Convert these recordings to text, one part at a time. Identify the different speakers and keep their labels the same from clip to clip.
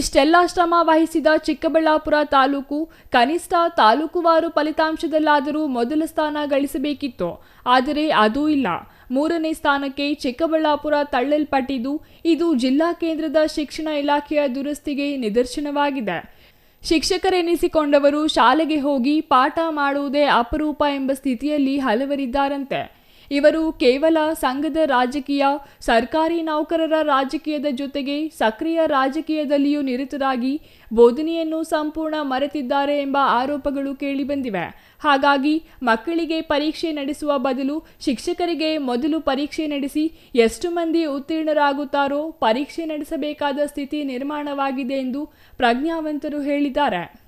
Speaker 1: ಇಷ್ಟೆಲ್ಲ ಶ್ರಮ ವಹಿಸಿದ ಚಿಕ್ಕಬಳ್ಳಾಪುರ ತಾಲೂಕು ಕನಿಷ್ಠ ತಾಲೂಕುವಾರು ಫಲಿತಾಂಶದಲ್ಲಾದರೂ ಮೊದಲ ಸ್ಥಾನ ಗಳಿಸಬೇಕಿತ್ತು. ಆದರೆ ಅದೂ ಇಲ್ಲ. ಮೂರನೇ ಸ್ಥಾನಕ್ಕೆ ಚಿಕ್ಕಬಳ್ಳಾಪುರ ತಳ್ಳಲ್ಪಟ್ಟಿದ್ದು ಇದು ಜಿಲ್ಲಾ ಕೇಂದ್ರದ ಶಿಕ್ಷಣ ಇಲಾಖೆಯ ದುರಸ್ತಿಗೆ ನಿದರ್ಶನವಾಗಿದೆ. ಶಿಕ್ಷಕರೆನಿಸಿಕೊಂಡವರು ಶಾಲೆಗೆ ಹೋಗಿ ಪಾಠ ಮಾಡುವುದೇ ಅಪರೂಪ ಎಂಬ ಸ್ಥಿತಿಯಲ್ಲಿ ಹಲವರಿದ್ದಾರಂತೆ. ಇವರು ಕೇವಲ ಸಂಘದ ರಾಜಕೀಯ, ಸರ್ಕಾರಿ ನೌಕರರ ರಾಜಕೀಯದ ಜೊತೆಗೆ ಸಕ್ರಿಯ ರಾಜಕೀಯದಲ್ಲಿಯೂ ನಿರತರಾಗಿ ಬೋಧನೆಯನ್ನು ಸಂಪೂರ್ಣ ಮರೆತಿದ್ದಾರೆ ಎಂಬ ಆರೋಪಗಳು ಕೇಳಿಬಂದಿವೆ. ಹಾಗಾಗಿ ಮಕ್ಕಳಿಗೆ ಪರೀಕ್ಷೆ ನಡೆಸುವ ಬದಲು ಶಿಕ್ಷಕರಿಗೆ ಮೊದಲು ಪರೀಕ್ಷೆ ನಡೆಸಿ ಎಷ್ಟು ಮಂದಿ ಉತ್ತೀರ್ಣರಾಗುತ್ತಾರೋ ಪರೀಕ್ಷೆ ನಡೆಸಬೇಕಾದ ಸ್ಥಿತಿ ನಿರ್ಮಾಣವಾಗಿದೆ ಎಂದು ಪ್ರಜ್ಞಾವಂತರು ಹೇಳಿದ್ದಾರೆ.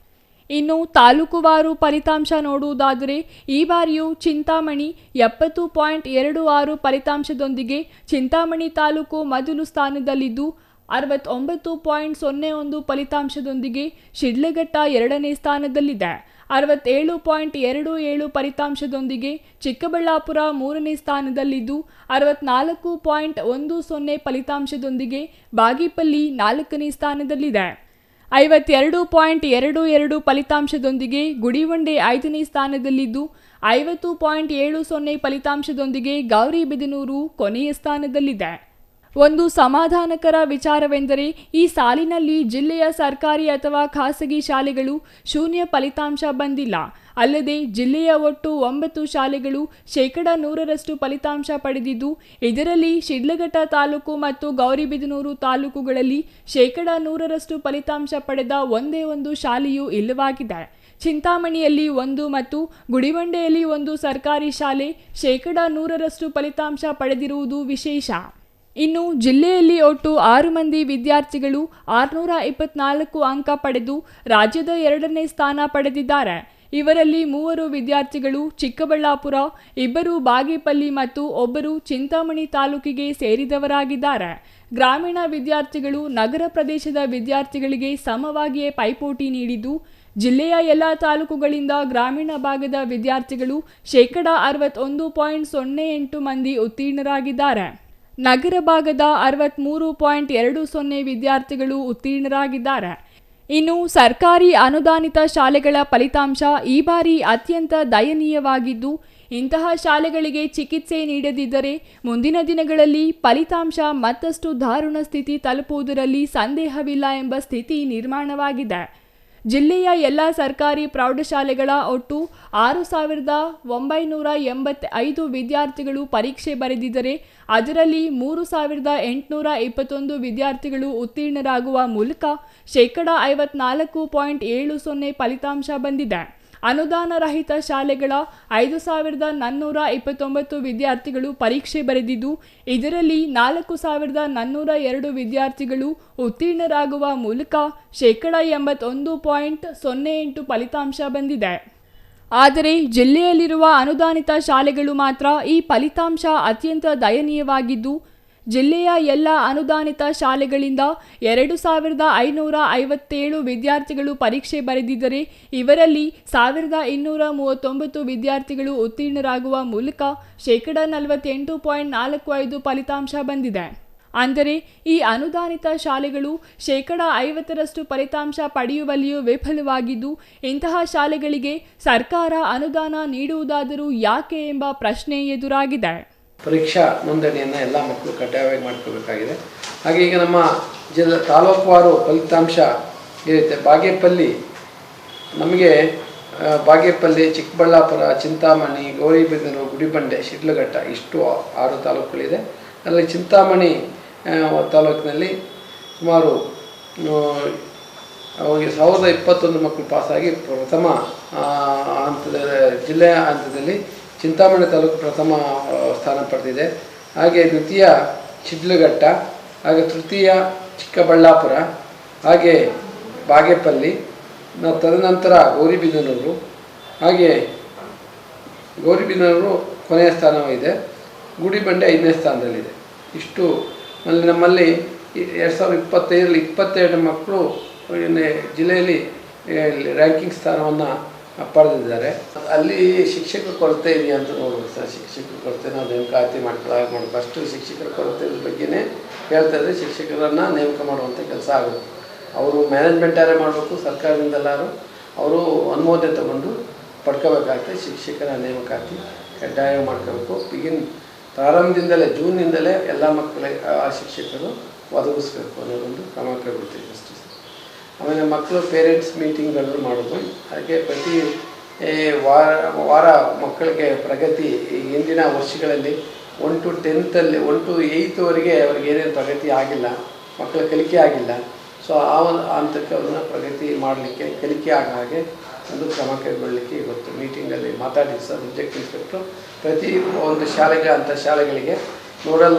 Speaker 1: ಇನ್ನು ತಾಲೂಕುವಾರು ಫಲಿತಾಂಶ ನೋಡುವುದಾದರೆ ಈ ಬಾರಿಯೂ ಚಿಂತಾಮಣಿ ಎಪ್ಪತ್ತು ಪಾಯಿಂಟ್ ಎರಡು ಆರು ಫಲಿತಾಂಶದೊಂದಿಗೆ ಚಿಂತಾಮಣಿ ತಾಲೂಕು ಮೊದಲು ಸ್ಥಾನದಲ್ಲಿದ್ದು ಅರವತ್ತೊಂಬತ್ತು ಪಾಯಿಂಟ್ ಸೊನ್ನೆ ಒಂದು ಫಲಿತಾಂಶದೊಂದಿಗೆ ಶಿಡ್ಲಘಟ್ಟ ಎರಡನೇ ಸ್ಥಾನದಲ್ಲಿದೆ. ಅರವತ್ತೇಳು ಪಾಯಿಂಟ್ ಎರಡು ಏಳು ಫಲಿತಾಂಶದೊಂದಿಗೆ ಚಿಕ್ಕಬಳ್ಳಾಪುರ ಮೂರನೇ ಸ್ಥಾನದಲ್ಲಿದ್ದು ಅರವತ್ನಾಲ್ಕು ಪಾಯಿಂಟ್ ಒಂದು ಸೊನ್ನೆ ಫಲಿತಾಂಶದೊಂದಿಗೆ ಬಾಗೇಪಲ್ಲಿ ನಾಲ್ಕನೇ ಸ್ಥಾನದಲ್ಲಿದೆ. ಐವತ್ತೆರಡು ಪಾಯಿಂಟ್ ಎರಡು ಎರಡು ಫಲಿತಾಂಶದೊಂದಿಗೆ ಗುಡಿವಂಡೆ ಐದನೇ ಸ್ಥಾನದಲ್ಲಿದ್ದು, ಐವತ್ತು ಪಾಯಿಂಟ್ ಏಳು ಸೊನ್ನೆ ಫಲಿತಾಂಶದೊಂದಿಗೆ ಗೌರಿಬಿದನೂರು ಕೊನೆಯ ಸ್ಥಾನದಲ್ಲಿದೆ. ಒಂದು ಸಮಾಧಾನಕರ ವಿಚಾರವೆಂದರೆ ಈ ಸಾಲಿನಲ್ಲಿ ಜಿಲ್ಲೆಯ ಸರ್ಕಾರಿ ಅಥವಾ ಖಾಸಗಿ ಶಾಲೆಗಳು ಶೂನ್ಯ ಫಲಿತಾಂಶ ಬಂದಿಲ್ಲ. ಅಲ್ಲದೆ ಜಿಲ್ಲೆಯ ಒಟ್ಟು ಒಂಬತ್ತು ಶಾಲೆಗಳು ಶೇಕಡ ನೂರರಷ್ಟು ಫಲಿತಾಂಶ ಪಡೆದಿದ್ದು, ಇದರಲ್ಲಿ ಶಿಡ್ಲಘಟ್ಟ ತಾಲೂಕು ಮತ್ತು ಗೌರಿಬಿದನೂರು ತಾಲೂಕುಗಳಲ್ಲಿ ಶೇಕಡ ನೂರರಷ್ಟು ಫಲಿತಾಂಶ ಪಡೆದ ಒಂದೇ ಒಂದು ಶಾಲೆಯೂ ಇಲ್ಲವಾಗಿದೆ. ಚಿಂತಾಮಣಿಯಲ್ಲಿ ಒಂದು ಮತ್ತು ಗುಡಿಬಂಡೆಯಲ್ಲಿ ಒಂದು ಸರ್ಕಾರಿ ಶಾಲೆ ಶೇಕಡ ನೂರರಷ್ಟು ಫಲಿತಾಂಶ ಪಡೆದಿರುವುದು ವಿಶೇಷ. ಇನ್ನು ಜಿಲ್ಲೆಯಲ್ಲಿ ಒಟ್ಟು ಆರು ಮಂದಿ ವಿದ್ಯಾರ್ಥಿಗಳು ಆರುನೂರ ಇಪ್ಪತ್ನಾಲ್ಕು ಅಂಕ ಪಡೆದು ರಾಜ್ಯದ ಎರಡನೇ ಸ್ಥಾನ ಪಡೆದಿದ್ದಾರೆ. ಇವರಲ್ಲಿ ಮೂವರು ವಿದ್ಯಾರ್ಥಿಗಳು ಚಿಕ್ಕಬಳ್ಳಾಪುರ, ಇಬ್ಬರು ಬಾಗೇಪಲ್ಲಿ ಮತ್ತು ಒಬ್ಬರು ಚಿಂತಾಮಣಿ ತಾಲೂಕಿಗೆ ಸೇರಿದವರಾಗಿದ್ದಾರೆ. ಗ್ರಾಮೀಣ ವಿದ್ಯಾರ್ಥಿಗಳು ನಗರ ಪ್ರದೇಶದ ವಿದ್ಯಾರ್ಥಿಗಳಿಗೆ ಸಮವಾಗಿಯೇ ಪೈಪೋಟಿ ನೀಡಿದ್ದು, ಜಿಲ್ಲೆಯ ಎಲ್ಲ ತಾಲೂಕುಗಳಿಂದ ಗ್ರಾಮೀಣ ಭಾಗದ ವಿದ್ಯಾರ್ಥಿಗಳು ಶೇಕಡ ಅರವತ್ತೊಂದು ಪಾಯಿಂಟ್ ಸೊನ್ನೆ ಎಂಟು ಮಂದಿ ಉತ್ತೀರ್ಣರಾಗಿದ್ದಾರೆ. ನಗರ ಭಾಗದ ಅರವತ್ತ್ಮೂರು ಪಾಯಿಂಟ್ ಎರಡು ಸೊನ್ನೆ ವಿದ್ಯಾರ್ಥಿಗಳು ಉತ್ತೀರ್ಣರಾಗಿದ್ದಾರೆ. ಇನ್ನು ಸರ್ಕಾರಿ ಅನುದಾನಿತ ಶಾಲೆಗಳ ಫಲಿತಾಂಶ ಈ ಬಾರಿ ಅತ್ಯಂತ ದಯನೀಯವಾಗಿದ್ದು, ಇಂತಹ ಶಾಲೆಗಳಿಗೆ ಚಿಕಿತ್ಸೆ ನೀಡದಿದ್ದರೆ ಮುಂದಿನ ದಿನಗಳಲ್ಲಿ ಫಲಿತಾಂಶ ಮತ್ತಷ್ಟು ದಾರುಣ ಸ್ಥಿತಿ ತಲುಪುವುದರಲ್ಲಿ ಸಂದೇಹವಿಲ್ಲ ಎಂಬ ಸ್ಥಿತಿ ನಿರ್ಮಾಣವಾಗಿದೆ. ಜಿಲ್ಲೆಯ ಎಲ್ಲ ಸರ್ಕಾರಿ ಪ್ರೌಢಶಾಲೆಗಳ ಒಟ್ಟು ಆರು ಸಾವಿರದ ಒಂಬೈನೂರ ಎಂಬತ್ತೈದು ವಿದ್ಯಾರ್ಥಿಗಳು ಪರೀಕ್ಷೆ ಬರೆದಿದ್ದರೆ ಅದರಲ್ಲಿ ಮೂರು ಸಾವಿರದ ಎಂಟುನೂರ ಇಪ್ಪತ್ತೊಂದು ವಿದ್ಯಾರ್ಥಿಗಳು ಉತ್ತೀರ್ಣರಾಗುವ ಮೂಲಕ ಶೇಕಡ ಐವತ್ನಾಲ್ಕು ಪಾಯಿಂಟ್ ಏಳು ಸೊನ್ನೆ ಫಲಿತಾಂಶ ಬಂದಿದೆ. ಅನುದಾನ ರಹಿತ ಶಾಲೆಗಳ ಐದು ಸಾವಿರದ ನಾನ್ನೂರ ಇಪ್ಪತ್ತೊಂಬತ್ತು ವಿದ್ಯಾರ್ಥಿಗಳು ಪರೀಕ್ಷೆ ಬರೆದಿದ್ದು, ಇದರಲ್ಲಿ ನಾಲ್ಕು ಸಾವಿರದ ನಾನ್ನೂರ ಎರಡು ವಿದ್ಯಾರ್ಥಿಗಳು ಉತ್ತೀರ್ಣರಾಗುವ ಮೂಲಕ ಶೇಕಡ ಎಂಬತ್ತೊಂದು ಪಾಯಿಂಟ್ ಸೊನ್ನೆ ಎಂಟು ಫಲಿತಾಂಶ ಬಂದಿದೆ. ಆದರೆ, ಜಿಲ್ಲೆಯಲ್ಲಿರುವ ಅನುದಾನಿತ ಶಾಲೆಗಳು ಮಾತ್ರ ಈ ಫಲಿತಾಂಶ ಅತ್ಯಂತ ದಯನೀಯವಾಗಿದ್ದು ಜಿಲ್ಲೆಯ ಎಲ್ಲ ಅನುದಾನಿತ ಶಾಲೆಗಳಿಂದ ಎರಡು ಸಾವಿರದ ಐನೂರ ಐವತ್ತೇಳು ವಿದ್ಯಾರ್ಥಿಗಳು ಪರೀಕ್ಷೆ ಬರೆದಿದ್ದರೆ ಇವರಲ್ಲಿ ಸಾವಿರದ ಇನ್ನೂರ ಮೂವತ್ತೊಂಬತ್ತು ವಿದ್ಯಾರ್ಥಿಗಳು ಉತ್ತೀರ್ಣರಾಗುವ ಮೂಲಕ ಶೇಕಡ ನಲವತ್ತೆಂಟು ಪಾಯಿಂಟ್ ನಾಲ್ಕು ಐದು ಫಲಿತಾಂಶ ಬಂದಿದೆ. ಅಂದರೆ ಈ ಅನುದಾನಿತ ಶಾಲೆಗಳು ಶೇಕಡ ಐವತ್ತರಷ್ಟು ಫಲಿತಾಂಶ ಪಡೆಯುವಲ್ಲಿಯೂ ವಿಫಲವಾಗಿದ್ದು, ಇಂತಹ ಶಾಲೆಗಳಿಗೆ ಸರ್ಕಾರ ಅನುದಾನ ನೀಡುವುದಾದರೂ ಯಾಕೆ ಎಂಬ ಪ್ರಶ್ನೆ ಎದುರಾಗಿದೆ.
Speaker 2: ಪರೀಕ್ಷಾ ನೋಂದಣಿಯನ್ನು ಎಲ್ಲ ಮಕ್ಕಳು ಕಡ್ಡಾಯವಾಗಿ ಮಾಡ್ಕೋಬೇಕಾಗಿದೆ ಹಾಗೆ ಈಗ ನಮ್ಮ ಜಿಲ್ಲಾ ತಾಲೂಕುವಾರು ಫಲಿತಾಂಶ ಇರುತ್ತೆ ಬಾಗೇಪಲ್ಲಿ ನಮಗೆ ಬಾಗೇಪಲ್ಲಿ ಚಿಕ್ಕಬಳ್ಳಾಪುರ, ಚಿಂತಾಮಣಿ, ಗೌರಿಬಿದನೂರು, ಗುಡಿಬಂಡೆ, ಶಿಡ್ಲಘಟ್ಟ ಇಷ್ಟು ಆರು ತಾಲೂಕುಗಳಿದೆ. ಅಲ್ಲಿ ಚಿಂತಾಮಣಿ ತಾಲೂಕಿನಲ್ಲಿ ಸುಮಾರು ಅವರಿಗೆ ಸಾವಿರದ ಇಪ್ಪತ್ತೊಂದು ಮಕ್ಕಳು ಪಾಸಾಗಿ ಪ್ರಥಮ ಹಂತದ ಜಿಲ್ಲೆಯ ಹಂತದಲ್ಲಿ ಚಿಂತಾಮಣಿ ತಾಲೂಕು ಪ್ರಥಮ ಸ್ಥಾನ ಪಡೆದಿದೆ. ಹಾಗೆ ದ್ವಿತೀಯ ಚಿಡ್ಲಘಟ್ಟ, ಹಾಗೆ ತೃತೀಯ ಚಿಕ್ಕಬಳ್ಳಾಪುರ, ಹಾಗೆ ಬಾಗೇಪಲ್ಲಿ ತದನಂತರ ಗೌರಿಬಿದನೂರು, ಹಾಗೆ ಗೌರಿಬಿದನೂರು ಕೊನೆಯ ಸ್ಥಾನವಿದೆ ಗುಡಿಬಂಡೆ ಐದನೇ ಸ್ಥಾನದಲ್ಲಿದೆ. ಇಷ್ಟು ಅಲ್ಲಿ ನಮ್ಮಲ್ಲಿ ಎರಡು ಸಾವಿರದ ಇಪ್ಪತ್ತೈದರಲ್ಲಿ ಇಪ್ಪತ್ತೆರಡು ಮಕ್ಕಳು ಜಿಲ್ಲೆಯಲ್ಲಿ ರ್ಯಾಂಕಿಂಗ್ ಸ್ಥಾನವನ್ನು ಪಡೆದಿದ್ದಾರೆ ಅಲ್ಲಿ ಶಿಕ್ಷಕ ಕೊರತೆ ಇದೆಯಾ ಅಂತ ನೋಡೋದು ಸರ್. ಶಿಕ್ಷಕರ ಕೊರತೆ ನಾವು ನೇಮಕಾತಿ ಮಾಡ್ಕೊಳ್ಳೋ ಮಾಡಿ ಫಸ್ಟು ಶಿಕ್ಷಕರ ಕೊರತೆ ಬಗ್ಗೆನೇ ಹೇಳ್ತಾ ಇದ್ದರೆ. ಶಿಕ್ಷಕರನ್ನು ನೇಮಕ ಮಾಡುವಂಥ ಕೆಲಸ ಆಗುತ್ತೆ. ಅವರು ಮ್ಯಾನೇಜ್ಮೆಂಟಾರೇ ಮಾಡಬೇಕು ಸರ್ಕಾರದಿಂದೆಲ್ಲರೂ ಅವರು ಅನುಮೋದನೆ ತಗೊಂಡು ಪಡ್ಕೋಬೇಕಾಗ್ತದೆ ಶಿಕ್ಷಕರ ನೇಮಕಾತಿ ಕಡ್ಡಾಯ ಮಾಡ್ಕೋಬೇಕು. ಈಗಿನ ಪ್ರಾರಂಭದಿಂದಲೇ, ಜೂನ್ನಿಂದಲೇ ಎಲ್ಲ ಮಕ್ಕಳಿಗೆ ಆ ಶಿಕ್ಷಕರು ಒದಗಿಸ್ಬೇಕು ಅನ್ನೋದೊಂದು ಕ್ರಮ ಕೈಗೊಳ್ತೀವಿ ಅಷ್ಟೇ. ಆಮೇಲೆ ಮಕ್ಕಳು ಪೇರೆಂಟ್ಸ್ ಮೀಟಿಂಗ್ಗಳನ್ನು ಮಾಡೋದು. ಹಾಗೆ ಪ್ರತಿ ವಾರ ವಾರ ಮಕ್ಕಳಿಗೆ ಪ್ರಗತಿ ಹಿಂದಿನ ವರ್ಷಗಳಲ್ಲಿ ಒನ್ ಟು ಟೆಂತಲ್ಲಿ ಒನ್ ಟು ಏಯ್ತ್ವರೆಗೆ ಅವ್ರಿಗೆ ಏನೇನು ಪ್ರಗತಿ ಆಗಿಲ್ಲ. ಮಕ್ಕಳ ಕಲಿಕೆ ಆಗಿಲ್ಲ. ಸೊ ಆ ಒಂದು ಹಂತಕ್ಕೆ ಅವ್ರನ್ನ ಪ್ರಗತಿ ಮಾಡಲಿಕ್ಕೆ, ಕಲಿಕೆ ಆಗ ಹಾಗೆ ಒಂದು ಕ್ರಮ ಕೈಗೊಳ್ಳಲಿಕ್ಕೆ ಇವತ್ತು ಮೀಟಿಂಗಲ್ಲಿ ಮಾತಾಡಿ ಸರ್ ಸಬ್ಜೆಕ್ಟ್ ಇನ್ಸ್ಪೆಕ್ಟ್ರು ಪ್ರತಿ ಒಂದು ಶಾಲೆಗೆ ಅಂಥ ಶಾಲೆಗಳಿಗೆ ನೋಡಲ್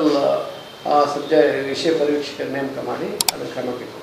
Speaker 2: ಸಬ್ಜೆ ವಿಷಯ ಪರೀಕ್ಷಕರ ನೇಮಕ ಮಾಡಿ ಅದನ್ನು ಕ್ರಮ ಕೈಗೊಳ್ಳಿ.